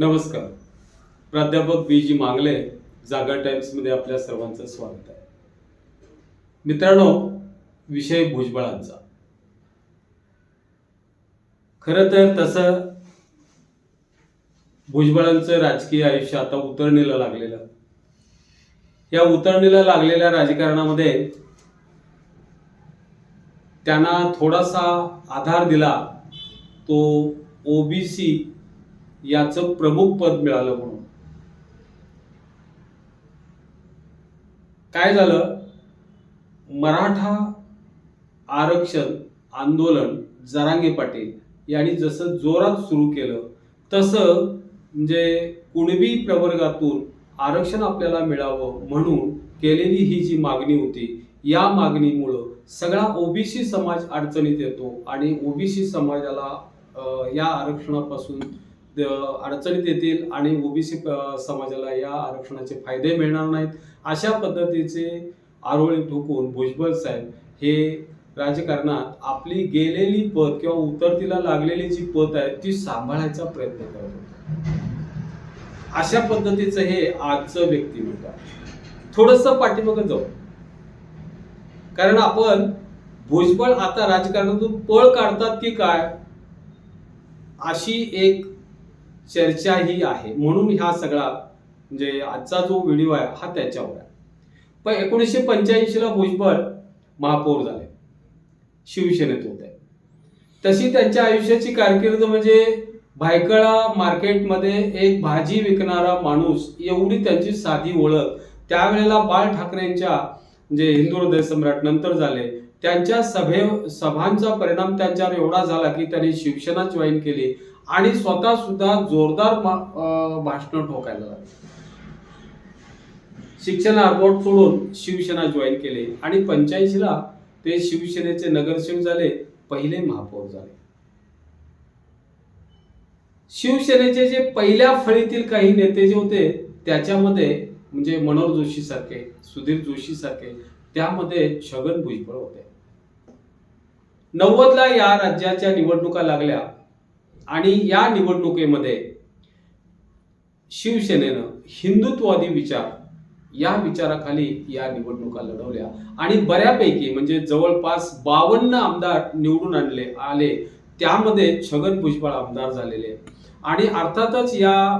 नमस्कार. प्राध्यापक बी जी मांगले जागा टाइम्समध्ये आपल्या सर्वांचं स्वागत आहे. मित्रांनो विषय भुजबळांचा. खरं तर तसं भुजबळांचं राजकीय आयुष्य आता उतरणीला लागलेलं. या उतरणीला लागलेल्या राजकारणामध्ये त्यांना थोडासा आधार दिला तो ओबीसी याचं प्रमुख पद मिळालं म्हणून. काय झालं? मराठा आरक्षण आंदोलन जरांगे पाटील यांनी जसं जोरात सुरू केलं तसं म्हणजे कुणबी प्रवर्गातून आरक्षण आपल्याला मिळावं म्हणून केलेली ही जी मागणी होती या मागणीमुळं सगळा ओबीसी समाज अडचणीत येतो आणि ओबीसी समाजाला अं, या आरक्षणापासून अडचणीत येतील आणि ओबीसी समाजाला या आरक्षणाचे फायदे मिळणार नाहीत. अशा पद्धतीचे आरोळी ठोकून भुजबळ साहेब हे राजकारणात आपली गेलेली पद किंवा उतरतीला लागलेली जी पद आहे ती सांभाळायचा प्रयत्न करत होते. अशा पद्धतीचं हे आजचं व्यक्तिमत्व थोडस पाठीमागं जाऊ. कारण आपण भुजबळ आता राजकारणातून पळ काढतात की काय? अशी एक चर्चा ही आहे. म्हणून हा सगळा म्हणजे आजचा जो व्हिडिओ आहे हा त्याच्यावर आहे. पण एकोणीसशे पंच्याऐंशीला भुजबळ महापौर झाले. शिवसेनेत होते. तशी त्यांच्या आयुष्याची कारकीर्द म्हणजे भायखळा मार्केटमध्ये एक भाजी विकणारा माणूस एवढी त्यांची साधी ओळख. त्यावेळेला बाळ ठाकरेंच्या म्हणजे हिंदू हृदय सम्राट नंतर झाले. त्यांच्या सभे सभांचा परिणाम त्यांच्यावर एवढा झाला की त्यांनी शिवसेना जॉईन केली आणि स्वतः सुद्धा जोरदार भाषण ठोकायला लागले. शिक्षण अर्धवट सोडून शिवसेना जॉईन केले आणि पंच्याऐंशीला ते शिवसेनेचे नगरसेवक झाले पहिले महापौर झाले. शिवसेनेचे जे पहिल्या फळीतील काही नेते जे होते त्याच्यामध्ये म्हणजे मनोहर जोशी सारखे सुधीर जोशी सारखे त्यामध्ये छगन भुजबळ होते. नव्वदला या राज्याच्या निवडणुका लागल्या आणि या निवडणुकीमध्ये शिवसेनेनं हिंदुत्ववादी विचार या विचाराखाली या निवडणुका लढवल्या. आणि बऱ्यापैकी म्हणजे जवळपास बावन्न आमदार निवडून आणले आले. त्यामध्ये छगन भुजबळ आमदार झालेले. आणि अर्थातच या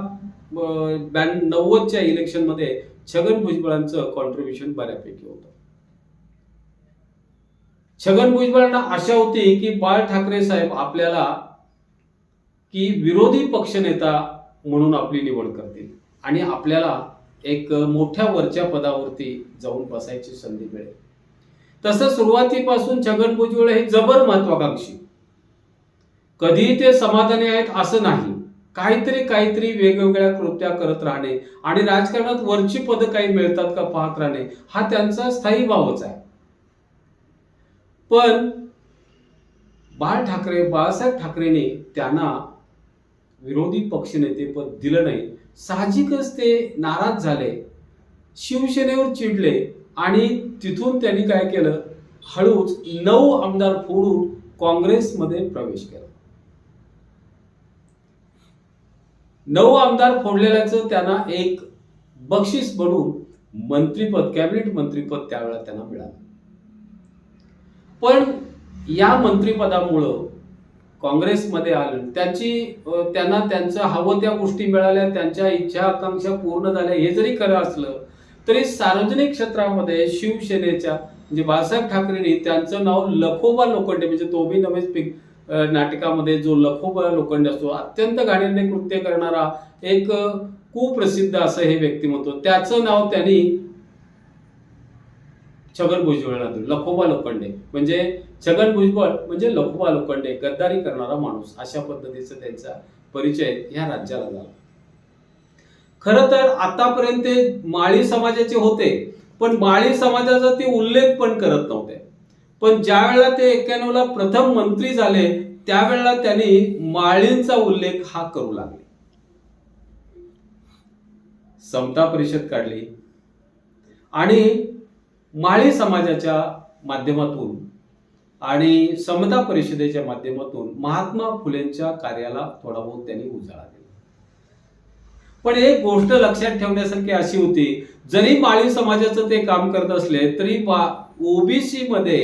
ब्या नव्वदच्या इलेक्शनमध्ये छगन भुजबळांचं कॉन्ट्रीब्युशन बऱ्यापैकी होतं. छगन भुजबळांना आशा होती की बाळ ठाकरे साहेब आपल्याला की विरोधी पक्षनेता म्हणून आपली निवड करतील. आणि आपल्याला एक मोठ्या वरच्या पदावरती जाऊन बसायची संधी मिळेल. तसं सुरुवातीपासून छगन भुजबळ हे जबर महत्वाकांक्षी. कधीही ते समाधानी आहेत असं नाही. काहीतरी काहीतरी वेगवेगळ्या कृत्या करत राहणे आणि राजकारणात वरची पद काही मिळतात का पाहत राहणे हा त्यांचा स्थायी भावच आहे. पण बाळ ठाकरे बाळासाहेब ठाकरेने त्यांना विरोधी पक्षनेतेपद दिलं नाही. साहजिकच ते नाराज झाले. शिवसेनेवर चिडले आणि तिथून त्यांनी काय केलं? हळूच नऊ आमदार फोडून काँग्रेसमध्ये प्रवेश केला. नऊ आमदार फोडलेल्याचं त्यांना एक बक्षीस बनून मंत्रीपद कॅबिनेट मंत्रीपद त्यावेळेला त्यांना मिळालं. पण या मंत्रिपदामुळं काँग्रेसमध्ये आलं त्याची त्यांना त्यांचं हवं त्या गोष्टी मिळाल्या त्यांच्या इच्छा आकांक्षा पूर्ण झाल्या हे जरी खरं असलं तरी सार्वजनिक क्षेत्रामध्ये शिवसेनेच्या म्हणजे बाळासाहेब ठाकरेंनी त्यांचं नाव लखोबा लोखंडे म्हणजे तो बी नवेच पिक नाटकामध्ये जो लखोबा लोखंडे असतो अत्यंत घाणेरडे कृत्य करणारा एक कुप्रसिद्ध असं हे व्यक्तिमत्व त्याचं नाव त्यांनी छगन भुजबळांना दिलं. लखोबा लोखंडे. म्हणजे छगन भुजबळ म्हणजे लखोबा लोखंडे गद्दारी करणारा माणूस. अशा पद्धतीचा त्यांचा परिचय ह्या राज्याला झाला. खरं तर आतापर्यंत ते माळी समाजाचे होते पण माळी समाजाचा ते उल्लेख पण करत नव्हते. पण ज्या वेळेला ते एक्क्याण्णवला प्रथम मंत्री झाले त्यावेळेला त्यांनी माळींचा उल्लेख हा करू लागले. समता परिषद काढली. आणि माळी समाजाच्या माध्यमातून आणि समता परिषदेच्या माध्यमातून महात्मा फुलेंच्या कार्याला थोडा बहुत त्यांनी उजाळा दिला. पण एक गोष्ट लक्षात ठेवण्यासारखी अशी होती जरी माळी समाजाचं ते काम करत असले तरी ओबीसी मध्ये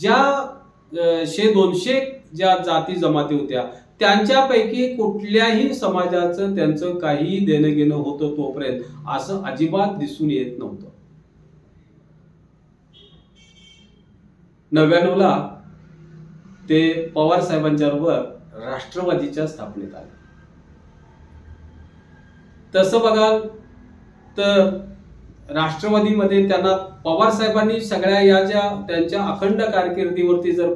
ज्या शे दोनशे ज्या जाती जमाती होत्या त्यांच्यापैकी कुठल्याही समाजाचं त्यांचं काही देणं घेणं होतं तोपर्यंत असं अजिबात दिसून येत नव्हतं. नव्याण्णवला ते पवार साहेबांच्या बरोबर राष्ट्रवादीच्या स्थापनेत आले. तसं बघाल तर राष्ट्रवादीमध्ये त्यांना पवार साहेबांनी सगळ्या या ज्या त्यांच्या अखंड कारकिर्दीवरती जर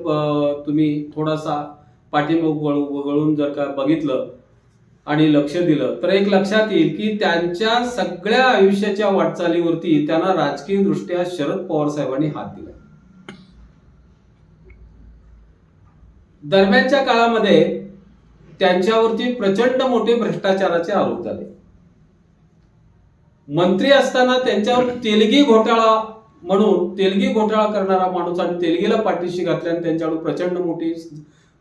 तुम्ही थोडासा पाठिंबा वळ- वळून जर का बघितलं आणि लक्ष दिलं तर एक लक्षात येईल की त्यांच्या सगळ्या आयुष्याच्या वाटचालीवरती त्यांना राजकीय दृष्ट्या शरद पवार साहेबांनी हात दिला. दरम्यानच्या काळामध्ये त्यांच्यावरती प्रचंड मोठे भ्रष्टाचाराचे आरोप झाले. मंत्री असताना त्यांच्यावर तेलगी घोटाळा म्हणून तेलगी घोटाळा करणारा माणूस आणि तेलगीला पाठीशी घातल्याने त्यांच्यावर प्रचंड मोठी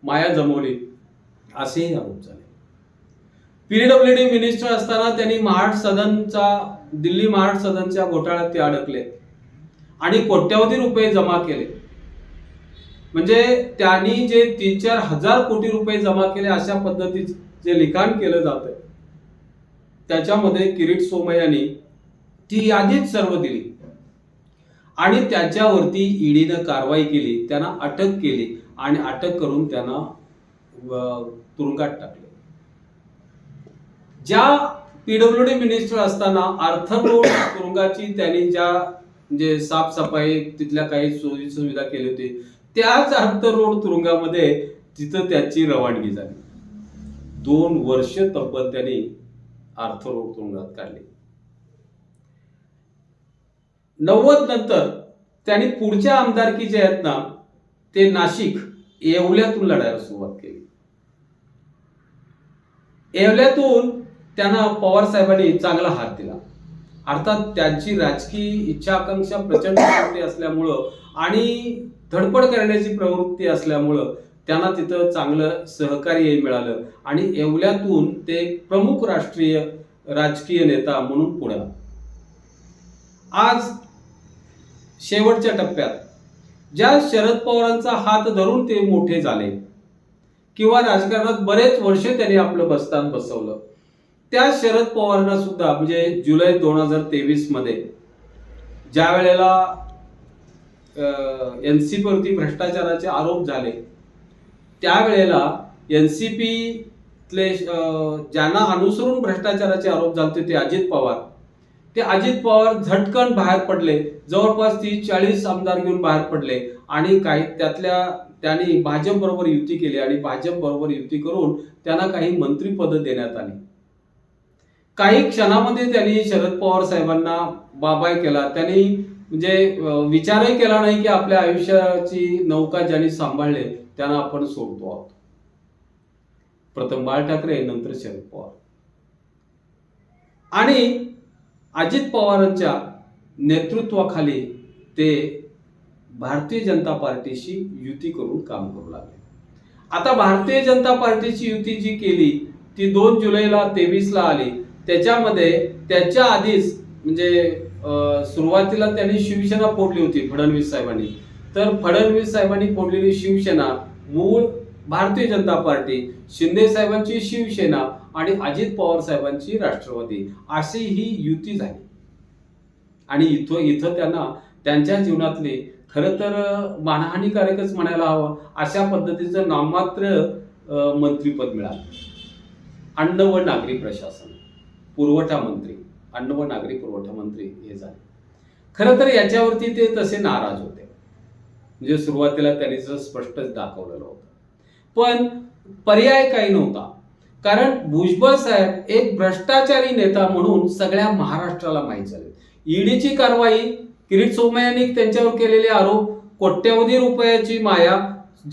माया जमवली असेही आरोप झाले. पीडब्ल्यूडी मिनिस्टर असताना त्यांनी महाड सदनचा दिल्ली महाड सदनच्या घोटाळ्यात ते अडकले आणि कोट्यावधी रुपये जमा केले. म्हणजे त्यांनी जे तीन चार हजार कोटी रुपये जमा केले अशा पद्धतीचे जे लिखाण केलं जात त्याच्यामध्ये किरीट सोमय्यांनी ती यादीच सर्व दिली. आणि त्याच्यावरती ईडीनं कारवाई केली त्यांना अटक केली आणि अटक करून त्यांना तुरुंगात टाकले. ज्या पीडब्ल्यूडी मिनिस्टर असताना अर्थरोड तुरुंगाची त्यांनी ज्या म्हणजे साफसफाई तिथल्या काही सोयी सुविधा केली होती त्याच अर्थ रोड तुरुंगामध्ये तिथं त्याची रवानगी झाली. दोन वर्ष तब्बल त्यांनी आर्थर रोड तुरुंगात काढले. नव्वद नंतर त्यांनी पुढच्या आमदारकी जे आहेत ना ते नाशिक येवल्यातून लढायला सुरुवात केली. येवल्यातून त्यांना पवार साहेबांनी चांगला हात दिला. अर्थात त्यांची राजकीय इच्छा आकांक्षा प्रचंड असल्यामुळं आणि धडपड करण्याची प्रवृत्ती असल्यामुळं त्यांना तिथं चांगलं सहकार्य मिळालं आणि येवल्यातून ते प्रमुख राष्ट्रीय राजकीय नेता म्हणून पुढे आज शेवटच्या टप्प्यात ज्या शरद पवारांचा हात धरून ते मोठे झाले किंवा राजकारणात बरेच वर्ष त्यांनी आपलं बस्तान बसवलं त्या शरद पवारांना सुद्धा म्हणजे जुलै दोन हजार तेवीसमध्ये ज्या वेळेला एन सी पीवरती भ्रष्टाचाराचे आरोप झाले. त्यावेळेला एन सी पीतले ज्यांना अनुसरून भ्रष्टाचाराचे आरोप झाले ते अजित पवार. ते अजित पवार झटकन बाहेर पडले. जवळपास तीस चाळीस आमदार घेऊन बाहेर पडले आणि काही त्यातल्या त्यांनी भाजप बरोबर युती केली आणि भाजप बरोबर युती करून त्यांना काही मंत्रीपद देण्यात आली. काही क्षणामध्ये त्यांनी शरद पवार साहेबांना बाबाय केला. त्यांनी म्हणजे विचारही केला नाही की आपल्या आयुष्याची नौका ज्यांनी सांभाळले त्यांना आपण सोडतो आहोत. प्रथम बाळ ठाकरे नंतर शरद पवार. आणि अजित पवारांच्या नेतृत्वाखाली ते भारतीय जनता पार्टीशी युती करून काम करू लागले. आता भारतीय जनता पार्टीची युती जी केली ती दोन जुलैला तेवीसला आली. त्याच्यामध्ये त्याच्या आधीच म्हणजे सुरुवातीला त्यांनी शिवसेना फोडली होती फडणवीस साहेबांनी. तर फडणवीस साहेबांनी फोडलेली शिवसेना मूळ भारतीय जनता पार्टी शिंदे साहेबांची शिवसेना आणि अजित पवार साहेबांची राष्ट्रवादी. अशी ही युती झाली. आणि इथं इथं त्यांना त्यांच्या जीवनातले खरं तर मानहानीकारकच म्हणायला हवं अशा पद्धतीचं नाममात्र मंत्रीपद मिळालं. अन्न व नागरी प्रशासन पुरवठा मंत्री. अन्न व नागरी पुरवठा मंत्री हे झाले. खरं तर याच्यावरती ते तसे नाराज होते. म्हणजे सुरुवातीला त्यांनी जर स्पष्टच दाखवलेलं होतं. पण पर्याय काही नव्हता. कारण भुजबळ साहेब एक भ्रष्टाचारी नेता म्हणून सगळ्या महाराष्ट्राला माहीत झाले. ईडीची कारवाई किरीट सोमय्यांनी त्यांच्यावर केलेले आरोप कोट्यवधी रुपयाची माया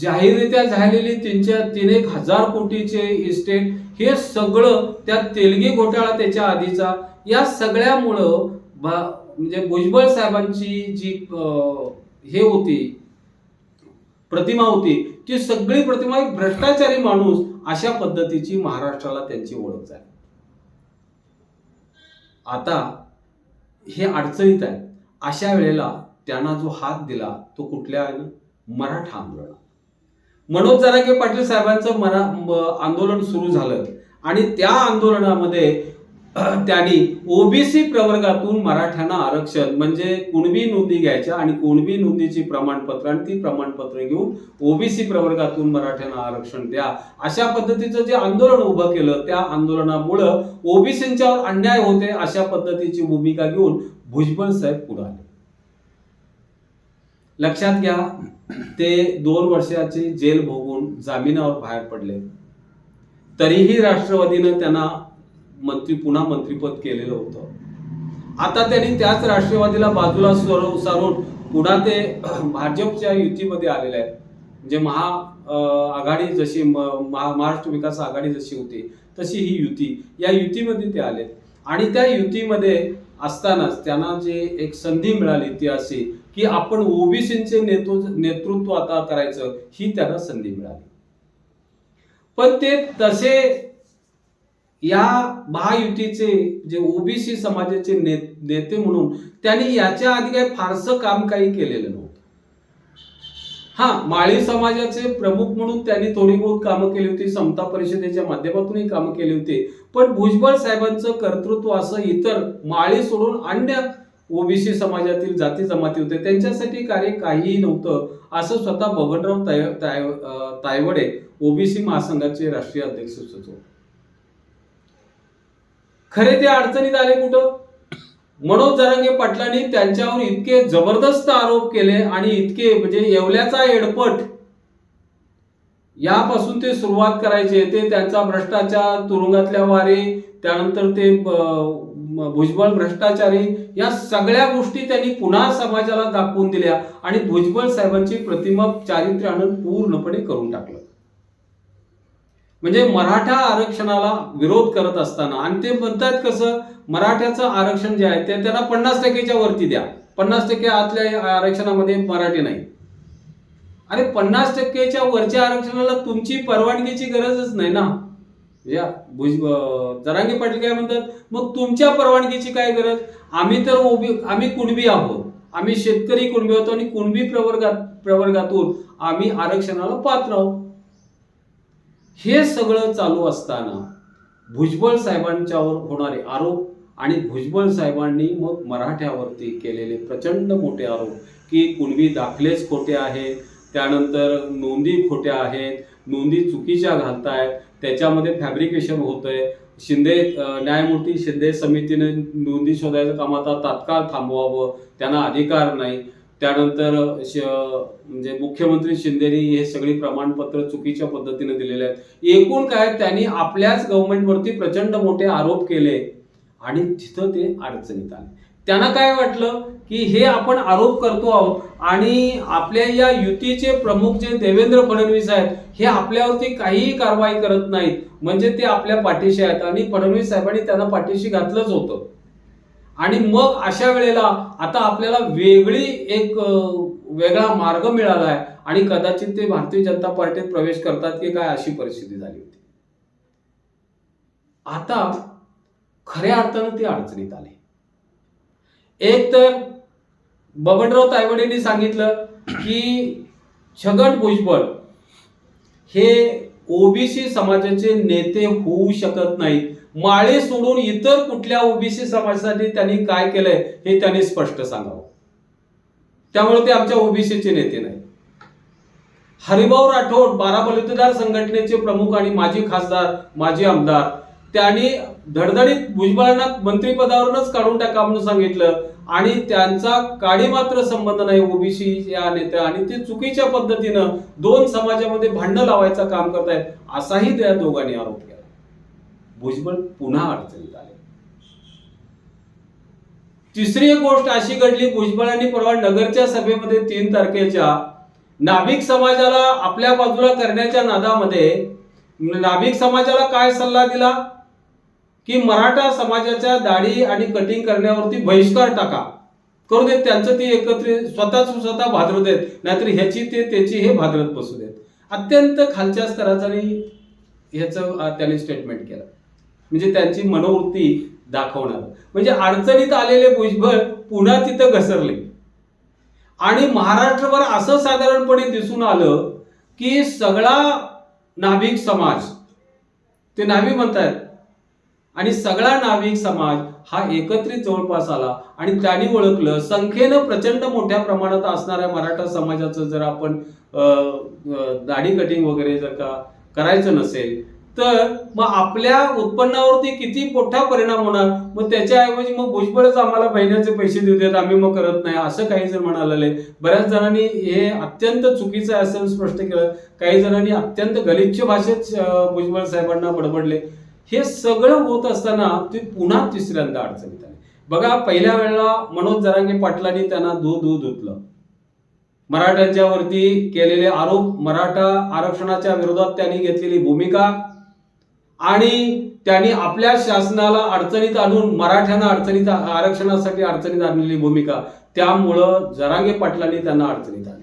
जाहीररित्या झालेली त्यांच्या तीन एक हजार कोटीचे इस्टेट हे सगळं त्या तेलगी घोटाळा त्याच्या आधीचा या सगळ्यामुळं भा- म्हणजे भुजबळ साहेबांची जी हे होती प्रतिमा होती ती सगळी प्रतिमा एक भ्रष्टाचारी माणूस अशा पद्धतीची महाराष्ट्राला त्यांची ओळख झाली. आता हे अडचणीत आहे अशा वेळेला त्यांना जो हात दिला तो कुठल्या मराठा आंदोलन मनोज जरांगे पाटील साहेबांचं मरा आंदोलन सुरू झालं आणि त्या आंदोलनामध्ये त्यांनी ओबीसी प्रवर्गातून मराठ्यांना आरक्षण म्हणजे कुणबी नोंदी घ्यायच्या आणि कुणबी नोंदीची प्रमाणपत्र आणि ती प्रमाणपत्र घेऊन ओबीसी प्रवर्गातून मराठ्यांना आरक्षण द्या. अशा पद्धतीचं जे आंदोलन उभं केलं त्या आंदोलनामुळं ओबीसींच्यावर अन्याय होते अशा पद्धतीची भूमिका घेऊन भुजबळ साहेब पुढे आले. लक्षात घ्या ते दोन वर्षाची जेल भोगून जामिनावर बाहेर पडले. तरीही राष्ट्रवादीनं त्यांना मंत्री पुन्हा मंत्रीपद केलेलं होतं. आता त्यांनी त्याच राष्ट्रवादीला बाजूला सरव सारून पुन्हा ते भाजपच्या युतीमध्ये आलेले आहेत. म्हणजे महा आघाडी जशी महाराष्ट्र विकास आघाडी जशी होती तशी ही युती. या युतीमध्ये ते आले आणि त्या युतीमध्ये असतानाच त्यांना जे एक संधी मिळाली ती अशी की आपण ओबीसीचे नेतृत्व नेतृत्व आता करायचं ही त्यांना संधी मिळाली. पण ते तसे या महायुतीचे जे ओबीसी समाजाचे ने- नेते म्हणून त्यांनी याच्या आधी काही फारसं काम काही केलेलं नव्हतं. हा माळी समाजाचे प्रमुख म्हणून त्यांनी थोडी बहुत कामं केली होती समता परिषदेच्या माध्यमातूनही कामं केली होती. पण भुजबळ साहेबांचं कर्तृत्व असं इतर माळी सोडून अन्य ओबीसी समाजातील जाती जमाती होते. त्यांच्यासाठी कार्य काहीही नव्हतं असं स्वतः बबनराव ताय ताय- तायवडे ओबीसी महासंघाचे राष्ट्रीय अध्यक्ष सुचवतो खरे ते अडचणीत आले कुठं? मनोज जरांगे पाटलांनी त्यांच्यावर इतके जबरदस्त आरोप केले आणि इतके म्हणजे येवल्याचा एडपट यापासून ते सुरुवात करायचे. ते त्यांचा भ्रष्टाचार तुरुंगातल्या वारे त्यानंतर ते भुजबळ भ्रष्टाचारी या सगळ्या गोष्टी त्यांनी पुन्हा समाजाला दाखवून दिल्या आणि भुजबळ साहेबांची प्रतिमा चारित्र्यानं पूर्णपणे करून टाकलं. म्हणजे मराठा आरक्षणाला विरोध करत असताना आणि ते म्हणतात कसं? मराठ्याचं आरक्षण जे आहे ते त्यांना पन्नास टक्केच्या वरती द्या. पन्नास टक्के आतल्या आरक्षणामध्ये मराठी नाही. अरे पन्नास टक्केच्या वरच्या आरक्षणाला तुमची परवानगीची गरजच नाही ना. म्हणजे भुज अं, जरांगे पाटील काय म्हणतात? मग तुमच्या परवानगीची काय गरज? आम्ही तर उभी आम्ही कुणबी आहोत. आम्ही शेतकरी कुणबी होतो आणि कुणबी प्रवर्गात प्रवर्गातून आम्ही आरक्षणाला पात्र आहोत. हे सगळं चालू असताना भुजबळ साहेबांच्यावर होणारे आरोप आणि भुजबळ साहेबांनी मग मराठ्यावरती केलेले प्रचंड मोठे आरोप की कुणबी दाखलेच खोटे आहेत त्यानंतर नोंदी खोट्या आहेत नोंदी चुकीच्या घालतायत त्याच्यामध्ये फॅब्रिकेशन होतंय. शिंदे न्यायमूर्ती शिंदे समितीने नोंदी शोधायचं काम आता तात्काळ थांबवावं त्यांना अधिकार नाही. त्यानंतर म्हणजे मुख्यमंत्री शिंदेनी हे सगळी प्रमाणपत्र चुकीच्या पद्धतीने दिलेले आहेत. एकूण काय त्यांनी आपल्याच गव्हर्नमेंटवरती प्रचंड मोठे आरोप केले आणि तिथं ते अडचणीत आले. त्यांना काय वाटलं? की हे आपण आरोप करतो आहोत आणि आपल्या या युतीचे प्रमुख जे देवेंद्र फडणवीस आहेत हे आपल्यावरती काहीही कारवाई करत नाहीत. म्हणजे ते आपल्या पाठीशी आहेत आणि फडणवीस साहेबांनी त्यांना पाठीशी घातलंच होतं. आणि मग अशा वेळेला आता आपल्याला वेगळी एक वेगळा मार्ग मिळाला आहे आणि कदाचित ते भारतीय जनता पार्टीत प्रवेश करतात की काय अशी परिस्थिती झाली होती. आता खऱ्या अर्थानं ते अडचणीत आले. एक तर बबनराव तायवडेंनी सांगितलं की छगन भुजबळ हे ओबीसी समाजाचे नेते होऊ शकत नाहीत. माळे सोडून इतर कुठल्या ओबीसी समाजासाठी त्यांनी काय केलंय हे त्यांनी स्पष्ट सांगावं. त्यामुळे ते आमच्या ओबीसीचे नेते नाही हरिभाऊ राठोड बारा मतदार संघटनेचे प्रमुख आणि माजी खासदार माजी आमदार त्यांनी धडधडीत भुजबळांना मंत्रिपदावरूनच काढून टाका म्हणून सांगितलं. आणि त्यांचा काडी मात्र संबंध नाही ओबीसी या नेत्या. आणि ते चुकीच्या पद्धतीनं दोन समाजामध्ये भांडण लावायचं काम करतायत असाही त्या दोघांनी आरोप केला. भुजबळ पुन्हा अडचणीत आले. तिसरी गोष्ट अशी घडली भुजबळांनी परवा नगरच्या सभेमध्ये तीन तारखेच्या नाभिक समाजाला आपल्या बाजूला करण्याच्या नादामध्ये नाभिक समाजाला काय सल्ला दिला? की मराठा समाजाच्या दाढी आणि कटिंग करण्यावरती बहिष्कार टाका. करू देत त्यांचं ते एकत्रित स्वतःच स्वतः भादरू देत नाहीतर ह्याची ते त्याची हे भादरत बसू देत. अत्यंत खालच्या स्तराचा आणि ह्याचं त्यांनी स्टेटमेंट केलं. म्हणजे त्यांची मनोवृत्ती दाखवणार. म्हणजे अडचणीत आलेले भुजबळ पुन्हा तिथं घसरले. आणि महाराष्ट्रभर असं साधारणपणे दिसून आलं की सगळा नाभिक समाज ते नाभी म्हणतायत आणि सगळा नाविक समाज हा एकत्रित जवळपास आला. आणि त्यांनी ओळखलं संख्येनं प्रचंड मोठ्या प्रमाणात असणाऱ्या मराठा समाजाचं जर आपण दाढी कटिंग वगैरे जर का करायचं नसेल तर मग आपल्या उत्पन्नावरती किती मोठा परिणाम होणार? मग त्याच्याऐवजी मग भुजबळच आम्हाला महिन्याचे पैसे देऊ देत आम्ही मग करत नाही असं काही जण म्हणाले. बऱ्याच जणांनी हे अत्यंत चुकीचं आहे असं स्पष्ट केलं. काही जणांनी अत्यंत गलिच्छ भाषेत भुजबळ साहेबांना बडबडले. हे सगळं होत असताना ते पुन्हा तिसऱ्यांदा अडचणीत आले. बघा पहिल्या वेळेला मनोज जरांगे पाटलांनी त्यांना दूध दूध धुतलं. मराठ्यांच्या वरती केलेले आरोप मराठा आरक्षणाच्या विरोधात त्यांनी घेतलेली भूमिका आणि त्यांनी आपल्या शासनाला अडचणीत आणून मराठ्यांना अडचणीत आरक्षणासाठी अडचणीत आणलेली भूमिका त्यामुळं जरांगे पाटलांनी त्यांना अडचणीत आणले.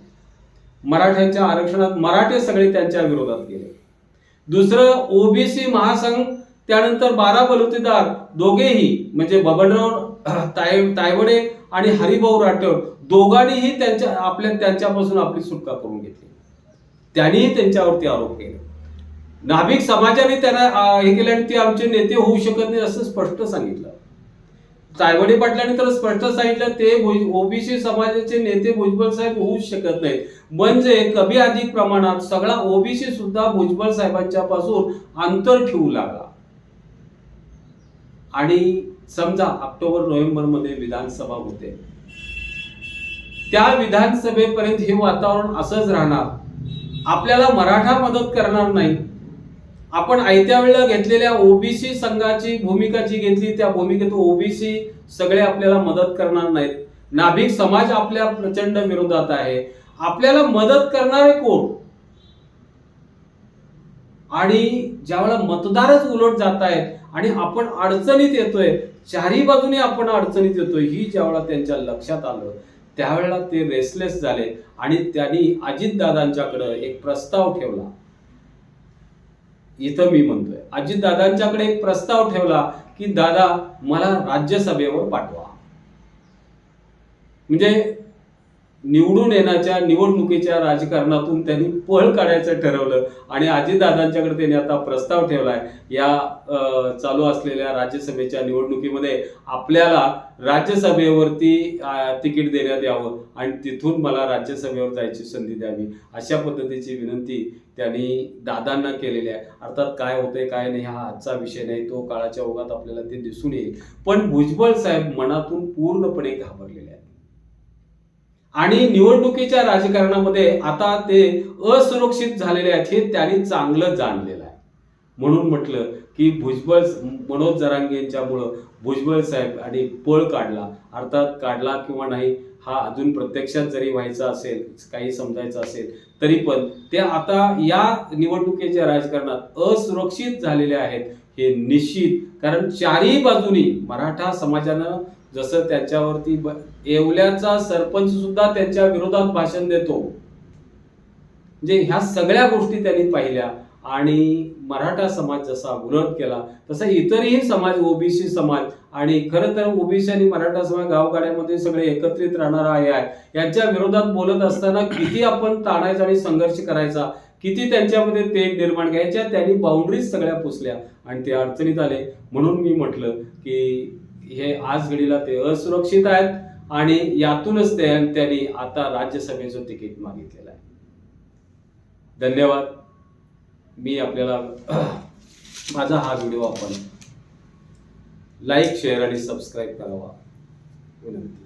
मराठ्यांच्या आरक्षणात मराठे सगळे त्यांच्या विरोधात गेले. दुसरं ओबीसी महासंघ त्यानंतर बारा बलुतेदार दोघेही म्हणजे बबनराव ताय तायवडे आणि हरिभाऊ राठोड दोघांनीही त्यांच्या आपल्या त्यांच्यापासून आपली सुटका करून घेतली. त्यांनीही त्यांच्यावरती आरोप केले. नाभिक समाजाने त्यांना हे केलं आणि ते आमचे नेते होऊ शकत नाही असं स्पष्ट सांगितलं. तायवडे पाटलांनी तर स्पष्ट सांगितलं ते ओबीसी समाजाचे नेते भुजबळ साहेब होऊ शकत नाहीत. म्हणजे कमी अधिक प्रमाणात सगळा ओबीसी सुद्धा भुजबळ साहेबांच्या पासून अंतर ठेवू लागला. आणि समजा ऑक्टोबर नोव्हेंबरमध्ये विधानसभा होते. त्या विधानसभेपर्यंत हे वातावरण असंच राहणार. आपल्याला मराठा मदत करणार नाही. आपण आयत्या वेळेला घेतलेल्या ओबीसी संघाची भूमिका जी घेतली त्या भूमिकेत ओबीसी सगळे आपल्याला मदत करणार नाहीत. नाभिक समाज आपल्या प्रचंड विरोधात आहे. आपल्याला मदत करणारे कोण? आणि ज्यावेळेला मतदारच उलट जात आहेत आणि आपण अडचणीत येतोय चारही बाजूने आपण अडचणीत येतोय ही ज्यावेळेला त्यांच्या लक्षात आलं त्यावेळेला ते रेसलेस झाले आणि त्यांनी अजितदादांच्याकडे एक प्रस्ताव ठेवला. इथं मी म्हणतोय अजितदादांच्याकडे एक प्रस्ताव ठेवला की दादा मला राज्यसभेवर पाठवा. म्हणजे निवडून येण्याच्या निवडणुकीच्या राजकारणातून त्यांनी पळ काढायचं ठरवलं. आणि अजितदादांच्याकडे त्यांनी आता प्रस्ताव ठेवलाय. या चालू असलेल्या राज्यसभेच्या निवडणुकीमध्ये आपल्याला राज्यसभेवरती तिकीट देण्यात यावं आणि तिथून मला राज्यसभेवर जायची संधी द्यावी अशा पद्धतीची विनंती त्यांनी दादांना केलेली आहे. अर्थात काय होतंय काय नाही हा आजचा विषय नाही. तो काळाच्या ओघात आपल्याला ते दिसून येईल. पण भुजबळ साहेब मनातून पूर्णपणे घाबरलेले आहेत. आणि निवडणुकीच्या राजकारणामध्ये आता ते असुरक्षित झालेले आहेत हे त्यांनी चांगलं जाणलेलं आहे. म्हणून म्हटलं की भुजबळ मनोज जरांगेंच्यामुळं भुजबळ साहेब आणि पळ काढला. अर्थात काढला किंवा नाही हा अजून प्रत्यक्षात जरी व्हायचा असेल काही समजायचं असेल तरी पण ते आता या निवडणुकीच्या राजकारणात असुरक्षित झालेले आहेत हे निश्चित. कारण चारही बाजूनी मराठा समाजानं जसं त्याच्यावरती येवल्याचा सरपंच सुद्धा त्यांच्या विरोधात भाषण देतो. म्हणजे ह्या सगळ्या गोष्टी त्यांनी पाहिल्या आणि मराठा समाज जसा विरोध केला तसा इतरही समाज ओबीसी समाज आणि खरं तर ओबीसी आणि मराठा समाज गावगाड्यामध्ये सगळे एकत्रित राहणारा आहे आहे यांच्या विरोधात बोलत असताना किती आपण ताणायचा आणि संघर्ष करायचा किती त्यांच्यामध्ये तेढ निर्माण घ्यायच्या त्यांनी बाउंड्रीज सगळ्या पुसल्या आणि ते अडचणीत आले. म्हणून मी म्हटलं की हे आज घडीला ते असुरक्षित आहेत आणि यातूनच त्यांनी आता राज्यसभेचं तिकीट मागितलेलं आहे. धन्यवाद. मी आपल्याला माझा हा व्हिडिओ आपण लाईक शेअर आणि सबस्क्राईब करावा. विनंती.